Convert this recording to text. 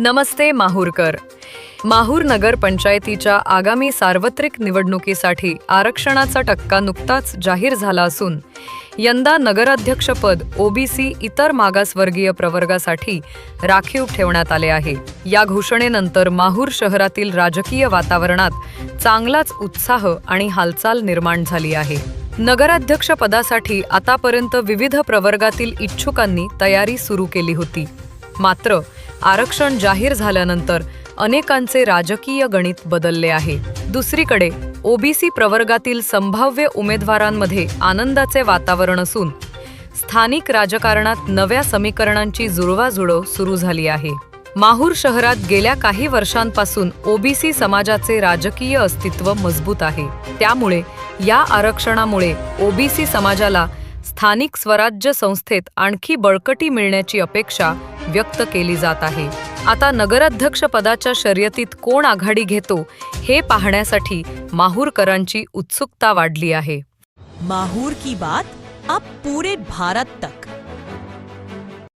नमस्ते माहूरकर. माहूर नगर पंचायतीच्या आगामी सार्वत्रिक निवडणुकीसाठी आरक्षणाचा टक्का नुकताच जाहीर झाला असून यंदा नगराध्यक्षपद ओबीसी इतर मागासवर्गीय प्रवर्गासाठी राखीव ठेवण्यात आले आहे. या घोषणेनंतर माहूर शहरातील राजकीय वातावरणात चांगलाच उत्साह आणि हालचाल निर्माण झाली आहे. नगराध्यक्ष पदासाठी आतापर्यंत विविध प्रवर्गातील इच्छुकांनी तयारी सुरू केली होती. मात्र आरक्षण जाहीर झाल्यानंतर अनेकांचे राजकीय गणित बदलले आहे. दुसरीकडे ओबीसी प्रवर्गातील संभाव्य उमेदवारांमध्ये आनंदाचे वातावरण असून स्थानिक राजकारणात नव्या समीकरणांची जुळवाजुळव सुरू झाली आहे. माहूर शहरात गेल्या काही वर्षांपासून ओबीसी समाजाचे राजकीय अस्तित्व मजबूत आहे. त्यामुळे या आरक्षणामुळे ओबीसी समाजाला स्थानिक स्वराज्य संस्थेत आणखी बळकटी मिळण्याची अपेक्षा व्यक्त केली जात आहे. आता नगराध्यक्ष पदाच्या शर्यतीत कोण आघाडी घेतो हे पाहण्यासाठी माहूरकरांची उत्सुकता वाढली आहे. माहूर की बात अब पूरे भारत तक.